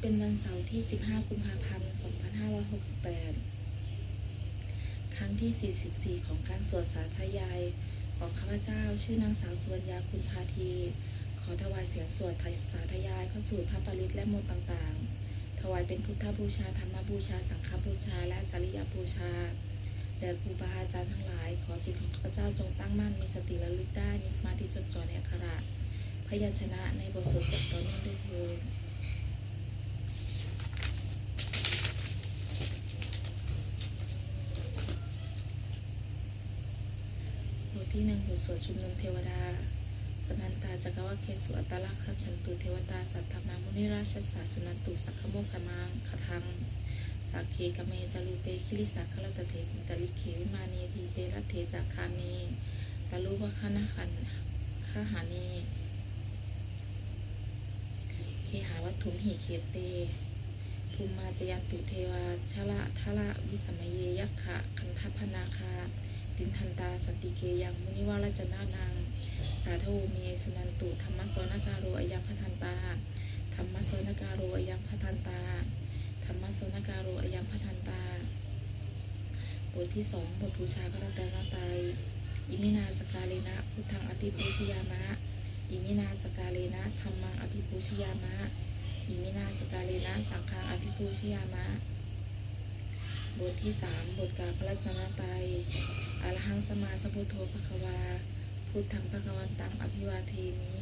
้เป็นวันเสาร์ที่ 15 กุมภาพันธ์ 2568 ครั้งที่ 44 ของการสวดสาธยายของข้าพเจ้า ชื่อนางสาวสุวรรณยาคุณพาที ขอถวายเสียงสวดไทยสาธยายพระสูตรพระปริตและมนต์ต่างๆ ถวายเป็นพุทธบูชาธรรมบูชา สังฆบูชา และจริยบูชาแด่ครูบาอาจารย์ทั้งหลาย ขอจิตของข้าพเจ้าจงตั้งมั่นมีสติระลึกได้มีสมาธิจดจ่อในอักขระพยัญชนะในบทสวดต่อเนื่องด้วยเถิด ที่หนึ่งบทสวดชุมนุมเทวดา สมันตาจักรวะเคสุอัตลักขฉันตุเทวตาสัทธมามุนิราชสาสุนันตุสักขโมกมังคทังสักเคกเมจารุเปคิริสักขลตเถจินตลิเขวิมานีทีเปรัตเถจักคาเมตะลุวะคณะขันขหานีเคหาวัตถุมหิเคเตภูมิมาจยันตุเทวาชละทละวิสมัยเยยักขะคันทพนาคา ตินทันตาสันติเกยังมุนิวาลจนานังสาธุเมสุนันตุธรรมสวนการโรอายังพทันตาธรรมสวนการโรอายังพทันตาธรรมสวนการโรอายังพทันตาบทที่สองบทบูชาพระรัตนตรัยอิมินาสกาเลนะพุทธังอภิปูชยามะอิมินาสกาเลนะธรรมังอภิปูชยามะอิมินาสกาเลนะสังฆังอภิปูชยามะ บทที่สามบทกาพระรัตนตรัยอรหังสมาสมพุทโธภควา พุทธังภควันตังอภิวาเทมิ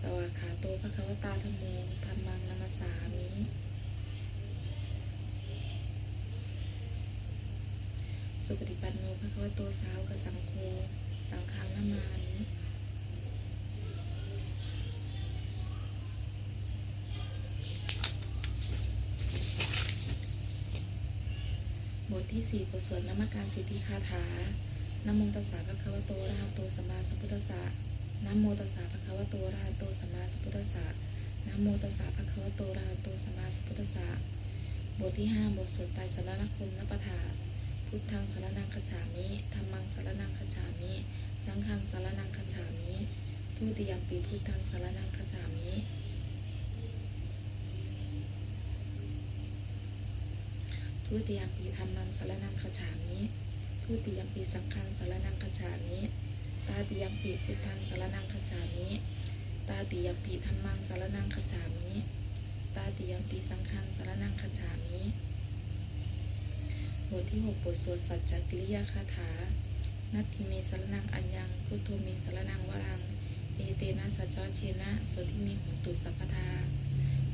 สวากขาโตภควตาธรรมโมธรรมังนัมสสามิ สุปฏิปันโนภควโตสาวกสังโฆสังฆังนามา ทที่สี่บทสวดนมัการสิทธิคาถานโมตัสสะภะคะวะโตอะระหะโตสัมมาสัมพุทธัสสะนโมตัสสะภะคะวะโตอะระหะโตสัมมาสัมพุทธัสสะนโมตัสสะภะคะวะโตอะระหะโตสัมมาสัมพุทธัสสะบทที่ห้าบทสวดไตรสรณคมนปถาพุทธังสารนังคัจฉามิธรรมังสารนังคัจฉามิ สังฆังสารนังคัจฉามิ ทุติยมปีพุทธังสารนังคัจฉามิ ทุติยมปีธรรมังสารนังคัจามิทุติยมปีสังฆังสารนังคัจามิตาติยมปีพุทธังสารนังคัจามิตาติยมปีธรรมังสารนังคัจามิตาติยมปีสังฆังสารนังคัจามิบทที่หกบทสวดสัจจกิริยาคาถา นัตถิเมสารนังอัญญัง พุทโธเมสารนังวรัง เอเตนะสัจจเชนะโสทิเมหุตุสัพพทา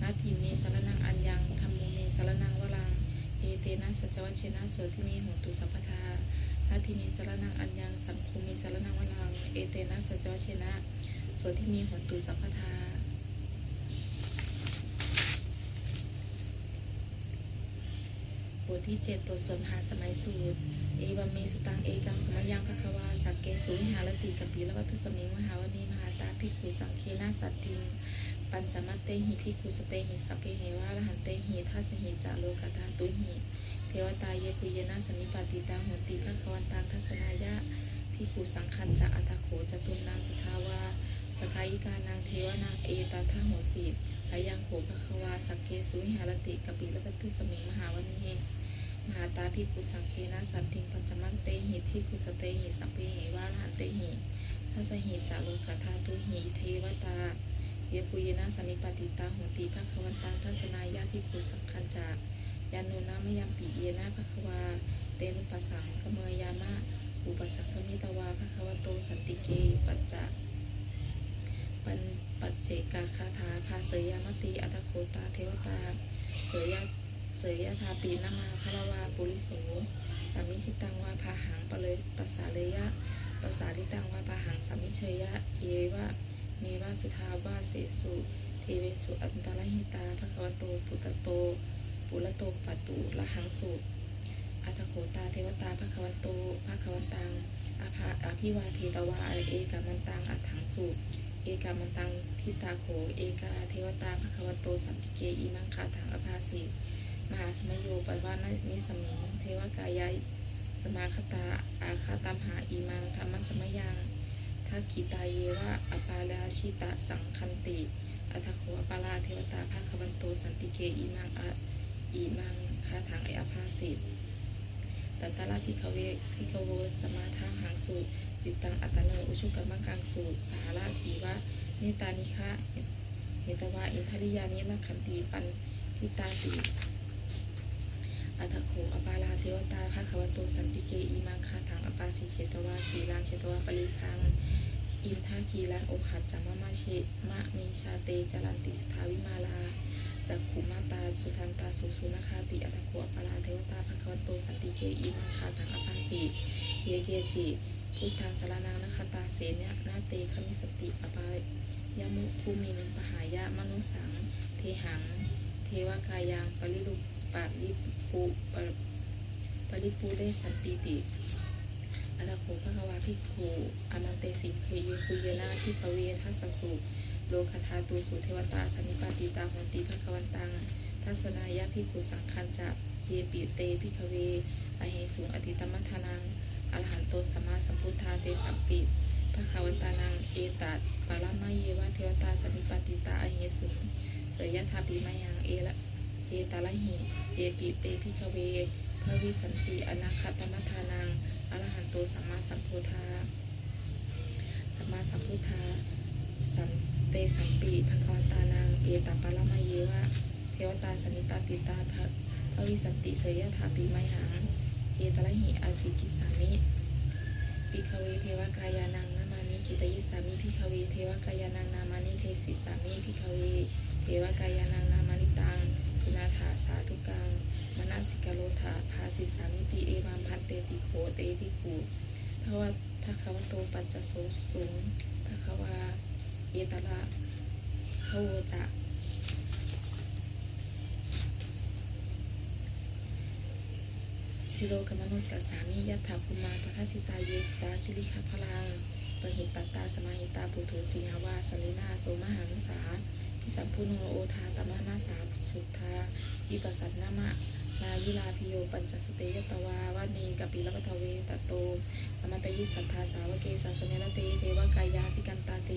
นัตถิเมสารนังอัญญังธรรมโมเมสารนังวรัง เอเตนะสัจวัชเชนะโสทิเมหุตุสัพพทานาทิเมสารนังอัญญังสังคุเมสารนังวลังเอเตนะสัจวัชเชนะโสทิเมหุตุสัพพทาบทที่เจ็ดบทสนหาสมัยสูตร เอวัมเมสตังเอกังสมัยยังภควาสักเกสุวิหารติกัปปีละวัตุสมิงมหาวณีมหาตาภิกขุสังเคนาสัตติง ปัญจมัตเตหิภิกุสเตหิสัพเพเหวะละหันเตหิทัสหิจาโลกตาตุหิเทวตาเยปุยนาสนิปาติตาโหติภควันตังทัศนายะภิกุสังคัญจะอัตโขจตุนางสุทาวาสกายิกานางเทวนางเอตาทาโหสีอายังโขภควาสักเกสุวิหารติกปปีละวัตุสมิงมหาวณีมหาตาภิกุสังเคนะสันติงปัญจมังเตหิทิคุสเตหิสัพเพหิวาลหันเตหิทัสหิจาโลกธาตุหิเทวตา เยปุยนะสันนิปติตาโหติภควันตังทัศนายาภิกขุสังคัญจายานุนามยามปีเยนะภควา เตนุปสังกเมยามะ อุปสังคมิตวาภควโตสันติเกปัจจะปันปัจเจกาคาถาภาเสยามติอัตโคตาเทวตา เสยยะเสยยะทาปีนามาพระวาปุริโสสามิชิตังวาพาหังปะเลยปัสสาเลยะปัสสาลิตังวาพาหังสามิเชยะเยวะ มีวาสุทาวาเสสุเทเวสุอันตรหิตาภควโตปุตโต ปุระโตปะตุละหังสุอัตโขตาเทวตาภควโตภควันตังอภาอภิวาเทตวาเอกามันตังอัตถังสุเอกามันตังทิตาโขเอกาเทวตาภควโตสัมพิเกอิมังคาถังอภาสิมหาสมโยปวานนิสมิงเทวกายายสมาคตาอาคาตามหาอิมังธรรมสมยัง ทักขิตาเยวะอปาราชิตะสังคันติอัทโขอปาราเทวตาภาควันโตสันติเกอีมังอะอีมังคาถังไออภาสิตตัตตะลพิกเวพิกโวสมาทางหังสุจิตตังอัตโนอุชุกรรมกังสุสาราทีวะเนตานิคะเหตวาอินทริยานิลักขันติปันทิตาสีอัตถโขอปาลา วตาภาควโตสันติเกอีมังคาถังอปาสิเชตวาขีลังเชตวาปริพังอินทาคีลังโอหัดจัมมะมาเชมะมีชาเตจารันติสทาวิมาลาจักขุมาตาสุทันตาสุสุนคาติอัตถโขอปาลาเทวตาภาควโตสันติเกอีมังคาถังอปาสิเยเกจิพุทธังสารนังนคตาเสเนนาเตคมิสติอปายมุภูมินปหายะมนุสัง เทหัง เทวกายังปริลุปะริปุป ปริปุเรสันติติอัตโขภควาภิกขุอามันเตสิเพยุคุเยนาทิภเวทัสสุโลคทาตูสุเทวตาสันิปาติตาหนติภควันตังทัศนายะภิกขุสังคันจะเยปิเตภิกเวอเหสุงอติตมัทานังอรหันโตสัมมาสัมพุทธาเตสัมปิภควันตานังเอตัดปารามาเยวะเทวตาสันิปาติตาอเหสุงเสยยะทาปิมายังเอละเอตาลหิเอปิเตพิกเว พระวิสันติอนาคตมัทานังอรหันโตสัมมาสัมพุทธาสัมมาสัมพุทธาสันเตสัมปีภควตานังเอตาปารมาเยวะเทวตาสนิปาติตาภะพระวิสันติเสยยถาปีไมหังเอตาลหิอาจิกิสามิพิกเวเทวกายานังนามานิกิตยิสามิพิกเวเทวกายานังนามานิเทสิสามิพิกเวเทวกายานังนามานิตังสุนาถาสาธุกัง มนาสิกโลธาภาสิสามิติเอวัมพันเตติโขเตภิกขุภะวะภะควโตปัจจโสสุงภะควาเอตระโหจะสิโลกมนุสกัสสามิยัตถาภูมาตทัสสิตาเยสตาคิริคาพลังปหิตตตาสมาหิตาปุถุสีหาวาสลินาโสมหานุสาพิสัมพุโนโอทาตมะนาสาสุทธาวิปัสสันนามะ นายิลาพิโยปัญจสเตยตวาวานีกัปิลปทเวตโตอมตยิสัทธาสาวเกสาสเนลเตเทวกายาพิกันตาเต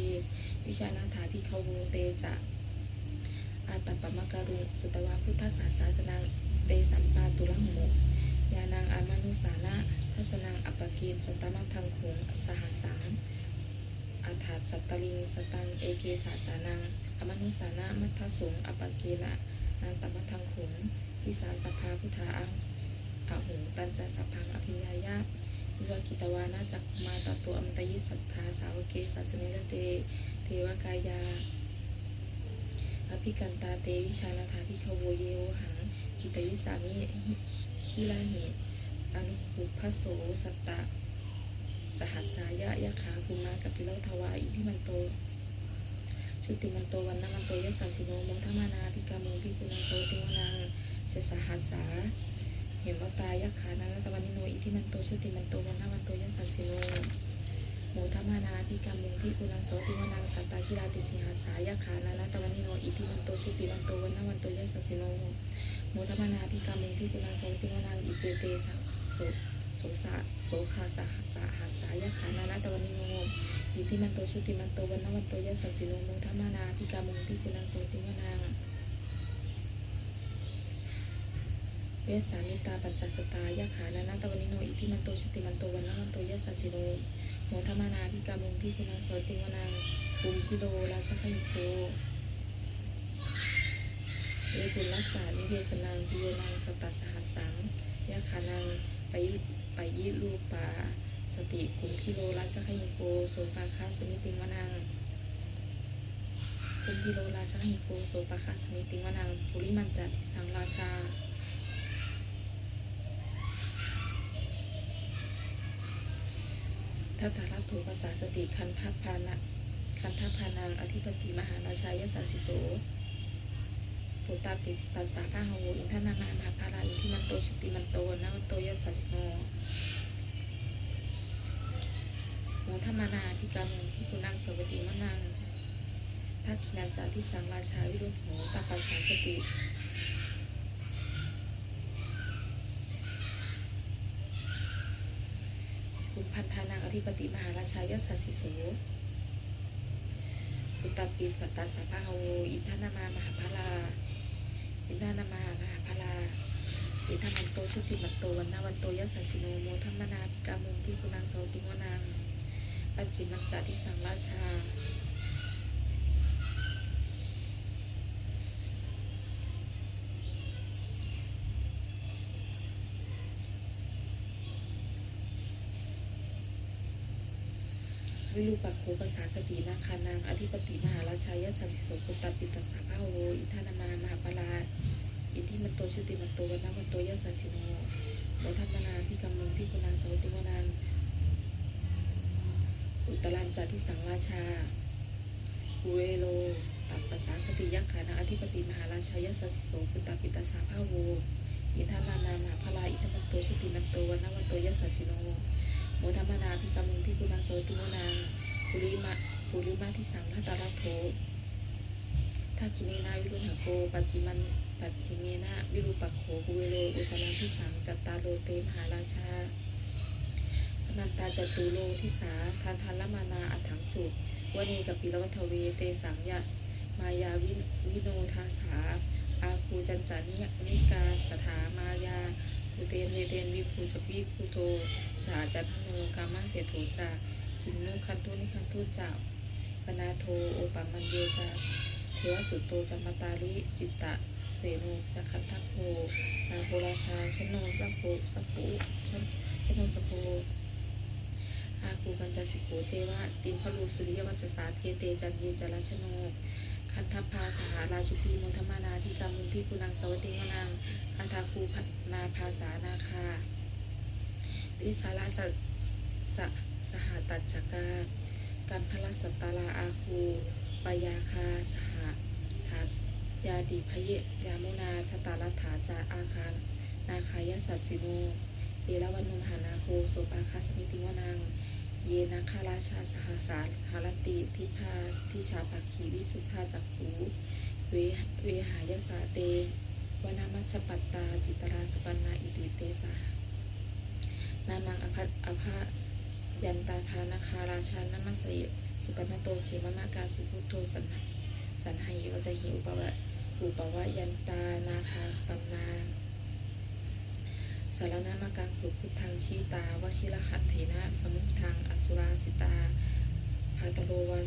วิชานาถาพิเขาโวเตจะอาตปมะการุสุตวาพุทธศาสาสนาเตสัมปาตุลังโมยานางอามานุสานะทัสนังอัปกีนสตมังทังคงสหัสสังอัฏฐสัตตลิงสตังเอเกสาสานังอมนุสานะมัทธสงอปปเกนะนันตมัทธังขง พิสาสภาพุทธาอังอาหุงตันจาสัพพังอภิญญายะวิวากิตวานาจักมาตตัวอมตยิสัทธาสาวเกสาสเนรเต เทวกายาอภิกันตาเตวิชานาถาภิกขโวเยวหังกิตยิสามิคิลาหิอนุปุพโสสัตตะ สหัสสายะยะขาภูมากับปิเลทวาอิทิมันโตชุติมันโตวันนามันโตยะสาสิโนมงทมานาพิกามุงพิกุณาโสติวนัง ชสหัสสาเหมวตายะขานาตะวันนิโนอิทิมันโตชุติมันโตวันนามันโตยะสสิโนโมทมานาพิกามุงพิกุณาโสติวนังสัตตาคิราติสิหัสสายะขานาตะวันนิโนอิทิมันโตชุติมันโตวันนามันโตยะสสิโนโมทมานาพิกามุงพิกุณาโสติวนังอิเจเตสัสุโสสะโสคาสหสาหัสสายขานานาตวันิโนยิติมันโตชุติมันโตวันนวันโตยัสสสิโนมุทมานาพิกามุงพิกุณังโสติวนัง เวสสามิตาปัจจสตายขานานาตวันิโนอิติมันโตชติมันโตวันนวันโตยัสสสิโนโมทามานาพิกามุงพิกุณังโสติวนังปุมพิโลราชคหิโกเอกุลัสสานิเวสนังพิโยนังสตัสหัสสังยะขานังไปยุไปยิรูปาสติกุมพิโลราชคหิโกโสปาคาสมิติวนังกุมพิโลราชคหิโกโสปาคาสมิติวนังปุริมันจติสังราชา ทัตตาลโทภาษาสติคันทพพานะคันทพพานังอธิปติมหาราชายสัสสิโสปุตตาปิตัสสะพะหโวอินทนานามาภาราอินทิมันโตชุติมันโตนะวันโตยัสสะสิโนโมทมานาพิกามุพิกุนังสวัติมนังทักขินันจาที่สังราชาวิรุณโหตาปัสสาสติ คุพันธานังอธิปติมหาราชายสัสสิโสอุตตปิสตัสสะภะโวอินทนามามหาพลาอินทนามามหาพลาอิทัมมันโตชุติมันโตวันนาวันโตยัสสิโนโมธรรมนาภิกามุงพิกุนังโสติวนังปัจจิมัจจาทิสังราชา วิรู ปักโคภาษาสตินาคานางอธิปติมหาราชายสัสสิโสกุตตปิตัสสะพะโวอิทานามามหาปลาอิทิมันโตชุติมันโตวันนาวันโตยัสสสิโนโมทัมมนาพิกรรมุงพิกุณังสวติวนังอุตรันจาทิสังราชาอุเรโลตัปภาษาสติยักขานางอธิปติมหาราชายสัสสิโสกุตตปิตัสสะพะโวอิทานามามหาปลาอิทิมันโตชุติมันโตวันนาวันโตยัสสสิโนโมทัมมนาพิกรรมุงพิกุณาโสติวนา ปุริมะปุริมาทิสังทัตตารัตโถทักขิเนนาวิรุหโกปัจจิมันปัจจิเมนะวิรูปักโขกุเวโลอุตรังทิสังจัตตาโลเตมหาราชา สมันตาจตุโลทิสาทานทันละมานาอัฏฐังสุวเนกปิลวัทเวเตสังยะมายาวิวิโนทาสาอาคูจันจานิยนิกาสถามายาภูเตนเวเตนวิภูจปีภูโทสาจันทโนกามาเสโถจา กินนุคันทุนิคันทุจาปนาโทโอปัมมันเยจาเทวสุตโตจัมมตาลิจิตตะเสโนจักขันทัพโพนาโพราชาชโนรักโพสัพโพชนชโนสพโพอาคูปัญจสิกโขเจวะติมพลูสุริยวัจสาเกเตจันเยจราชโนคันทัพพาสหาราชุพีมุทมานาพิกามุพิกุนังสวัติวนังอันทาคูพนาภาษานาคาวิสาราสส สหตัจกาการพลสัตตาลาอาคูปยาคาสหหายาดิพเยยามุนาทตาลัฐาจาอาคารนาคายสัสสิโนเอราวันนุมหานาโคโสปาคาสมิติวนัง เยนาคาราชาสหสารหารติทิพาทิชาปักขีวิสุทธาจักขูเวเวหายสาเตวนามัชปัตตาจิตราสุปันนาอิติเตสานามังอภัตอภา ยันตาทานาคาราชานามัสยสุปันโตเขมมากาสิพุทโธสันหสันไหยวจหิอุปวะอุปวะยันตานาคาสุปันนาสารนามากังสุพุทธังชีตาวชิรหัตเถนะสมุทังอสุราสิตาภาตโรวา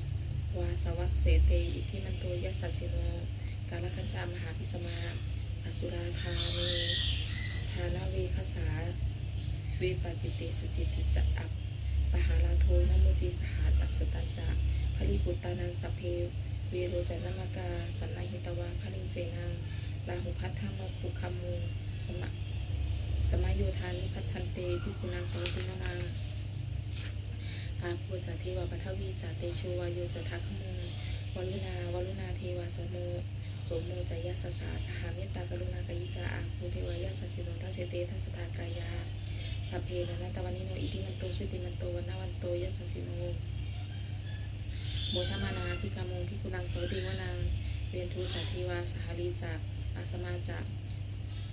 วาสวัตเสเตอิทิมันโตยัสสสิโนกาลกัญจามหาพิสมาอสุราธาเนทานาเวคสาเวปจิตติสุจิติจักอัป ปหาลาโทนโมจิสหาตักสตันจะพลิปุตตานังสัพเพเวโรจันามากา สันนหิตวาพลิงเสนังลาหุพัทธามปุคัมมุงสมะสมัยโยธานิพัทธันเตพิกุณังสวัตินานังอาภูจาเทวปัทวีจาเตโชวาโยจทัคขมุงวลุนาวลุนาเทวสโมโสมโมจายสสาสหาเมตตากรุณากายิกาอาภูเทวายาสสิโนทัสเตทัสสทากายา สัพเพนะนัตตวันนิโนอิทิมันโตชุติมันโตวันนาวันโตยะสัสสิโนโมทมานาพิกามงพิกุนังโสติวนังเวียนทูจากทีวาสหารีจากอาสมาจาก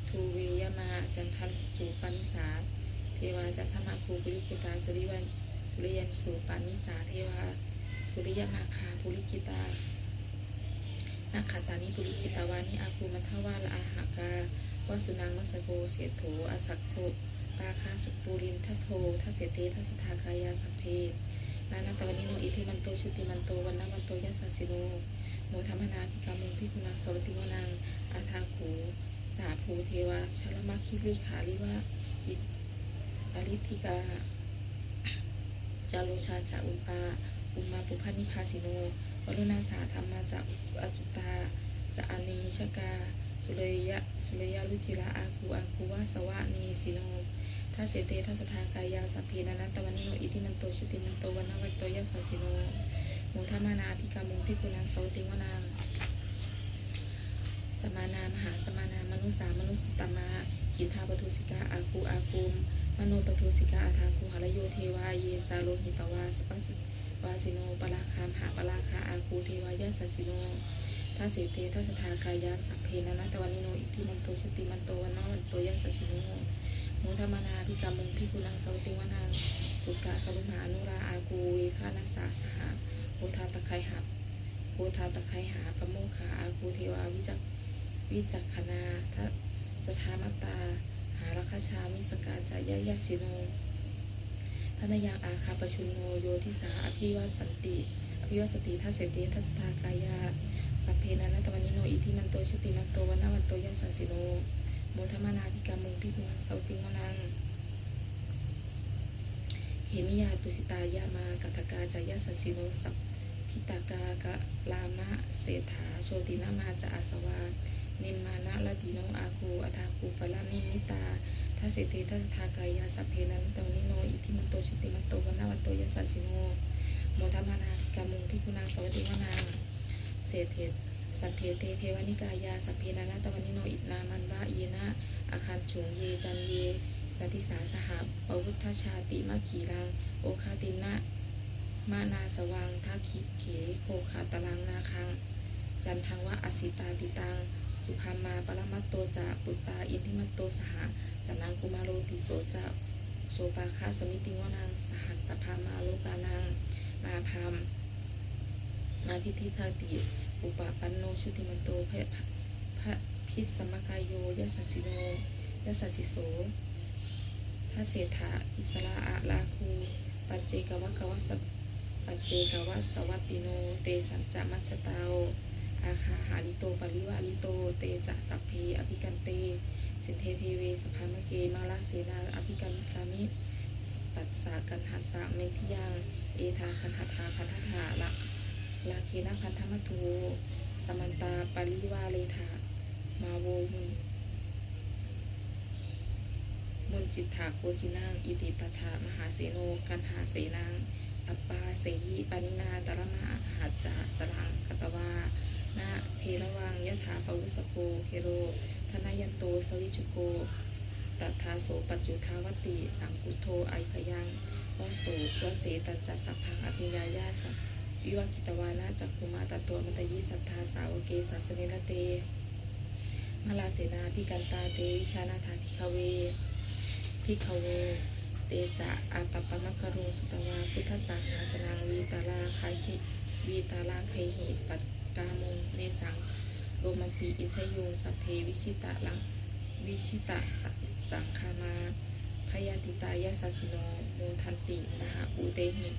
ทูเวยมาจันทันสูปานิสา เทวาจันทมาภูปุริกิตาสุริวันสุริยันสูปานิสา เทวาสุริยมาคาภูริกิตานักขัตตานิปุริกิตาวานิอาคูมัทวาละอาหากาวาสุนังมัสโกเสโถอสักโท ปาคาสุปูรินทัสโททัสเสเตทัสทากายาสัพเพนานาตวันิโนอิทิมันโตชุติมันโตวันนามันโตยัสสสิโนโมธรรมนาพิกามุงพิกุนังสวัติวนังอาทาขูสาภูเทวาชลมาคิริขาลิวะอิอริธิกาจาโลชาจาอุปา อุมาปุพานิพาสิโนวรุณาสาธรรมาจากอจุตาจะอเนชกา สุเรยะ สุเรยะลุจิระอาคูอาคูวาสวะเนสิโน ทัสเสเตทัสทากายาสัพเพนันตวันนิโนอิทิมันโตชุติมันโตวันนวันโตยัสสสิโนโมทมานาพิกามุงพิกุนังสวติวนังสมานามหาสมานามนุสามนุสตมาหินทาปทุสิกาอาคูอาคูมมโนปทุสิกาอาทาคูหรโยเทวาเยจาโลหิตวาสปัสวาสิโนปราคามหาปราคาอาคูเทวายาสสิโนทัสเสเตทัสทากายาสัพเพนะนตวันนิโนอิทิมันโตชุติมันโตวันนวันโตยาสสิโน โมทมนาพิกามุงพิกุลังสวติวนังสุสุกะคารุมานุราอากูเวคานาสาสหาโพธาตะไคหับโพธาตะไคหาปะโมขาอากูเทวาวิจักวิจักขณาทัสถามตตาหาราคชามิสกาจายายาสิโนทนายังอาคาปชุนโนโยทิสาอภิวาสันติอภิวาสติทัสเสติทัสทากายาสัพเพนันตวันนิโนอิทิมันโตชุติมันโตวันนาวันโตยัสสสิโน โมทมานาภิกามุงพิกุมังเสาติงวนังเหมิยาตุสิตายามากัตกาจายาสสสิโนสัพพิตากากะลามะเศรษฐาโชตินามาจะอาสวานิมมานะละติโนอาคูอัทาคูปะละนิมิตาทัสเตทัสทากายาสัพเพนันตวันนิโนอิทิมันโตชุติมันโตวนาวันโตยัสสสิโนโมทมานาภิกามุงพิกุนังเสาติวนังเศรษฐ สัทเทเตเทวนิกายาสัพเพนานาตวันนิโนอินามันวะเยนะอาคันฉุงเยจันเยสัติสาสหปวุฒชาติมะขีรัง โอคาตินะมานาสวังทักขิเขโคคาตลังนาคัง จันทังวะอสิตาติตัง สุภามาปรมัตโตจะปุตตาอินทิมัตโตสหสนังกุมารโรติโสจะโสปาคาสมิติวนังสหัสสภามาโลกานัง มาพาม มาพิธิทาติ อุปปันโนชุติมันโตพระพระพิสมกายโยยสสสิโนยสสสิโสทาเศรษฐาอิสระอาลาคู ปัจเจกวะกวสปัจเจกวะสวัตติโน เตสัจจมัจจตาโออาคาหาลิโตปริวาลิโต เตจะสัพเพอภิกันเต สินเทเทเวสภามเกมาลาเสนาอภิกันกามิ ปัสสากันหัสสะเมธิยัง เอธาคันธทาพันธทาละ ลาเคนะพันธมัตูสมันตาปริวาเลธามาโวมุนมุนจิตถาโกจินังอิติตถามหาเสโนกันหาเสนังอัปปาเสยิปานินาตระมาหัจจาสลังกตวานาเพระวังยะถาปวุสโกเฮโรธนายันโตสวิจุโกตถาโสปัจจุทาวติ สังกุโทไอสยังวโสวเสตจจสัพพังอภิญญายาสัพ วิวากิตวานาจักคุมาตตัวมัตยิสัทธาสาวเกสัสเนลเตมาลาเสนาพิกันตาเตวิชานาธาพิคเวพิคเวเตจะอาปปปะมัคคารุสุตวาพุทธศาสนาสนังวีตาลาไคหิวีตาลาไคหิปัตกามงเนสังโรมันติอินชยงสัพเพวิชิตะลังวิชิตะสัสงคามาพยาติตายาสสิโนโมทันติ สหอุเตหิ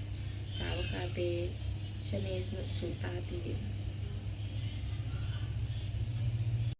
สาวกาเต ชเนสุตาติ